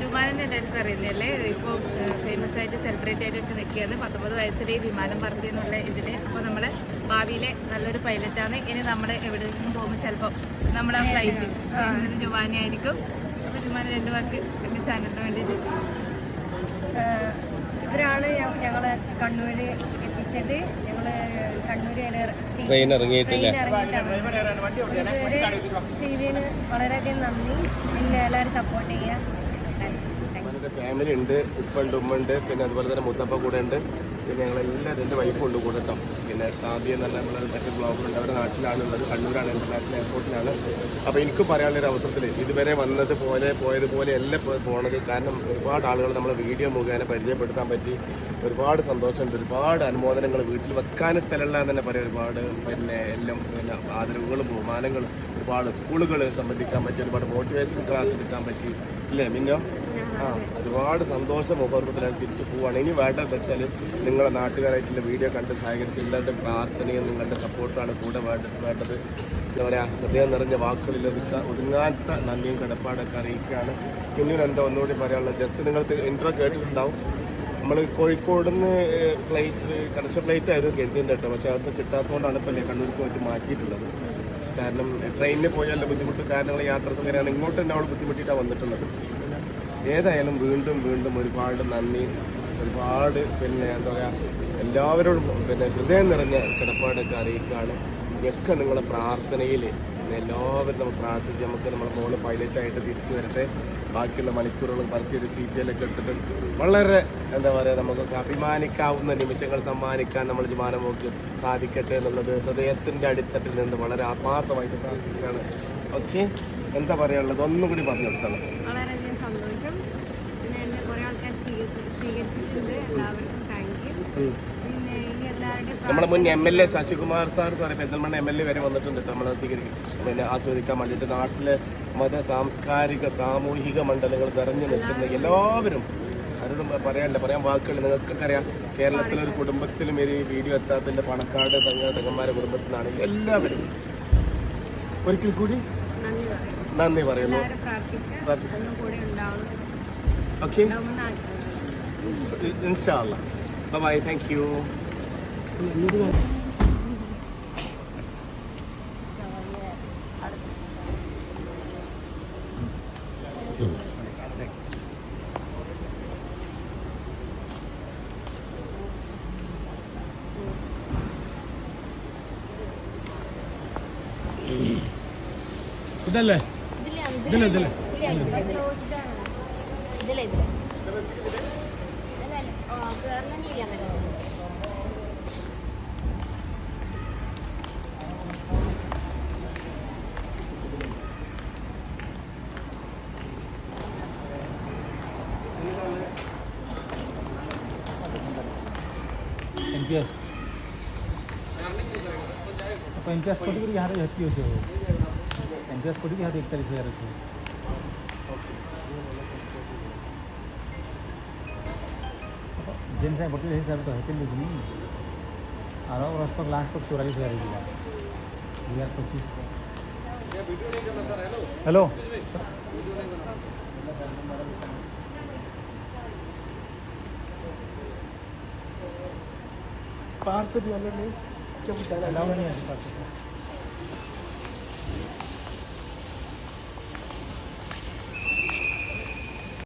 ജുമാനെന്ന് എല്ലാവർക്കും അറിയുന്നതല്ലേ ഇപ്പോൾ ഫേമസ് ആയിട്ട് സെലിബ്രേറ്റ് ആയിട്ടൊക്കെ നിൽക്കുകയാണ്. പത്തൊമ്പത് വയസ്സിലെ വിമാനം പറത്തി എന്നുള്ള ഇതിൽ അപ്പോൾ നമ്മൾ ഭാവിയിലെ നല്ലൊരു പൈലറ്റാണ് ഇനി നമ്മൾ എവിടെ നിന്നും പോകുമ്പോൾ ചിലപ്പോൾ നമ്മുടെ ഫ്ലൈറ്റ് ജുമാനെ ആയിരിക്കും. അപ്പോൾ ജുമാന രണ്ട് വാക്ക് എന്റെ ചാനലിന് വേണ്ടിയിട്ട്. ഇവരാണ് ഞങ്ങൾ ഞങ്ങളെ കണ്ണൂർ എത്തിച്ചത്. ഞങ്ങൾ കണ്ണൂർ ട്രെയിൻ ഇറങ്ങിയിട്ടില്ല? ചെയ്തതിന് വളരെയധികം നന്ദി. പിന്നെ എല്ലാവരും സപ്പോർട്ട് ചെയ്യുക. ഫാമിലി ഉണ്ട് ഉപ്പുണ്ട് ഉമ്മുണ്ട് പിന്നെ അതുപോലെ തന്നെ മുത്തപ്പ കൂടെ ഉണ്ട്. പിന്നെ ഞങ്ങളെല്ലാവരും എന്റെ വൈഫും ഉണ്ട് കൂടെ കേട്ടോ. പിന്നെ സാബിയ എന്നല്ല നമ്മൾ മറ്റൊരു ബ്ലോഗറുണ്ട് അവരുടെ നാട്ടിലാണുള്ളത്. കണ്ണൂരാണ് ഇന്റർനാഷണൽ എയർപോർട്ടിലാണ് അപ്പോൾ എനിക്ക് പറയാനുള്ളൊരു അവസരത്തിൽ ഇതുവരെ വന്നത് പോലെ പോയതുപോലെ എല്ലാം പോണത്. കാരണം ഒരുപാട് ആളുകൾ നമ്മളെ വീഡിയോ മുഖേന പരിചയപ്പെടുത്താൻ പറ്റി. ഒരുപാട് സന്തോഷമുണ്ട്. ഒരുപാട് അനുമോദനങ്ങൾ വീട്ടിൽ വെക്കാൻ സ്ഥലമില്ല എന്ന് തന്നെ പറയാം. ഒരുപാട് പിന്നെ എല്ലാം പിന്നെ ആദരവുകളും ബഹുമാനങ്ങളും ഒരുപാട് സ്കൂളുകൾ സംബന്ധിക്കാൻ പറ്റി. ഒരുപാട് മോട്ടിവേഷൻ ക്ലാസ് എടുക്കാൻ പറ്റി. ഇല്ലേ മിന്നോ? ഒരുപാട് സന്തോഷം ഞാൻ തിരിച്ചു പോവാണ്. ഇനി വേണ്ടതെന്ന് വെച്ചാൽ നിങ്ങളുടെ നാട്ടുകാരായിട്ടുള്ള വീഡിയോ കണ്ട് സഹകരിച്ച് എല്ലാവരുടെ പ്രാർത്ഥനയും നിങ്ങളുടെ സപ്പോർട്ടാണ് കൂടെ വേണ്ടത് വേണ്ടത്. എന്താ പറയുക ഹൃദയം നിറഞ്ഞ വാക്കുകളിൽ ഒതുങ്ങാത്ത നന്ദിയും കടപ്പാടൊക്കെ അറിയിക്കുകയാണ്. പിന്നീട് എന്താ ഒന്നുകൂടി പറയാനുള്ളത്? ജസ്റ്റ് നിങ്ങൾ ഇൻട്രോ കേട്ടിട്ടുണ്ടാവും. നമ്മൾ കോഴിക്കോട് നിന്ന് ഫ്ലൈറ്റ് കണക്ഷൻ ഫ്ലൈറ്റ് ആയിരുന്നു കരുതിന്റെ കേട്ടോ. പക്ഷേ അവിടുന്ന് കിട്ടാത്തതുകൊണ്ടാണ് ഇപ്പോൾ കണ്ണൂർക്ക് പോയിട്ട് മാറ്റിയിട്ടുള്ളത്. കാരണം ട്രെയിനിൽ പോയാലുള്ള ബുദ്ധിമുട്ട് കാരണങ്ങൾ യാത്ര സൗകര്യമാണ് ഇങ്ങോട്ട് തന്നെ അവൾ ബുദ്ധിമുട്ടിയിട്ടാണ് വന്നിട്ടുള്ളത്. ഏതായാലും വീണ്ടും വീണ്ടും ഒരുപാട് നന്ദി ഒരുപാട് പിന്നെ എന്താ പറയുക എല്ലാവരോടും പിന്നെ ഹൃദയം നിറഞ്ഞ കിടപ്പാടൊക്കെ അറിയിക്കുകയാണ് ഒക്കെ നിങ്ങളെ പ്രാർത്ഥനയിൽ എല്ലാവരും നമ്മൾ പ്രാർത്ഥിച്ച് നമുക്ക് നമ്മുടെ മോൾ പൈലറ്റായിട്ട് തിരിച്ചു വരട്ടെ. ബാക്കിയുള്ള മണിക്കൂറുകളും പരത്തിയൊരു സീറ്റിലൊക്കെ ഇട്ടിട്ട് വളരെ എന്താ പറയുക നമുക്കൊക്കെ അഭിമാനിക്കാവുന്ന നിമിഷങ്ങൾ സമ്മാനിക്കാൻ നമ്മൾ വിമാനമോക്ക് സാധിക്കട്ടെ എന്നുള്ളത് ഹൃദയത്തിന്റെ അടിത്തട്ടിൽ നിന്ന് വളരെ ആത്മാർത്ഥമായിട്ട് പ്രാർത്ഥിക്കുകയാണ്. ഓക്കെ? എന്താ പറയാനുള്ളത്? ഒന്നും കൂടി പറഞ്ഞു വളരെയധികം സന്തോഷം പിന്നെ എന്നെ കുറേ ആൾക്കാർ സ്വീകരിച്ച് സ്വീകരിച്ചിട്ടുണ്ട് എല്ലാവർക്കും താങ്ക് യു പിന്നെ ഇനി എല്ലാവരുടെയും നമ്മുടെ മുൻ M L A Sasikumar sir സാറേ പെരിന്തൽമണ്ണ എം എൽ എ വരെ വന്നിട്ടുണ്ട് നമ്മൾ നമ്മളെ സ്വീകരിക്കും പിന്നെ ആസ്വദിക്കാൻ വേണ്ടിയിട്ട് നാട്ടിലെ മത സാംസ്കാരിക സാമൂഹിക മണ്ഡലങ്ങൾ നിറഞ്ഞു നിൽക്കുന്ന എല്ലാവരും ആരോടും പറയാനില്ല. പറയാൻ വാക്കുകൾ നിങ്ങൾക്കൊക്കെ അറിയാം. കേരളത്തിലൊരു കുടുംബത്തിലും ഒരു വീഡിയോ എത്താത്തതിന്റെ പണക്കാട് തങ്ങ തങ്ങന്മാരുടെ കുടുംബത്തിൽ നിന്നാണെങ്കിൽ എല്ലാവരും. ഒരിക്കൽ കൂടി നന്ദി പറയുന്നു. ഓക്കെ ഇൻഷാല്ല ബൈ താങ്ക് യു ഇതല്ലേ? ഇതിലെ ഇതിലെ ആണ് ഇതിലെ ഇതിലെ. करना नहीं लिया मैंने इम्पियस तो इम्पियस यहाँ पे हत्ती होती है इम्पियस फ़ोटो यहाँ एक से जेन साइ बटे हिसाब से तो हेपिल देखु आर वर्ष तो लास्ट तक चौरास हज़ार दुई हज़ार पचीस हेलो बाहर से भी हमें नहीं क्या बताया नहीं है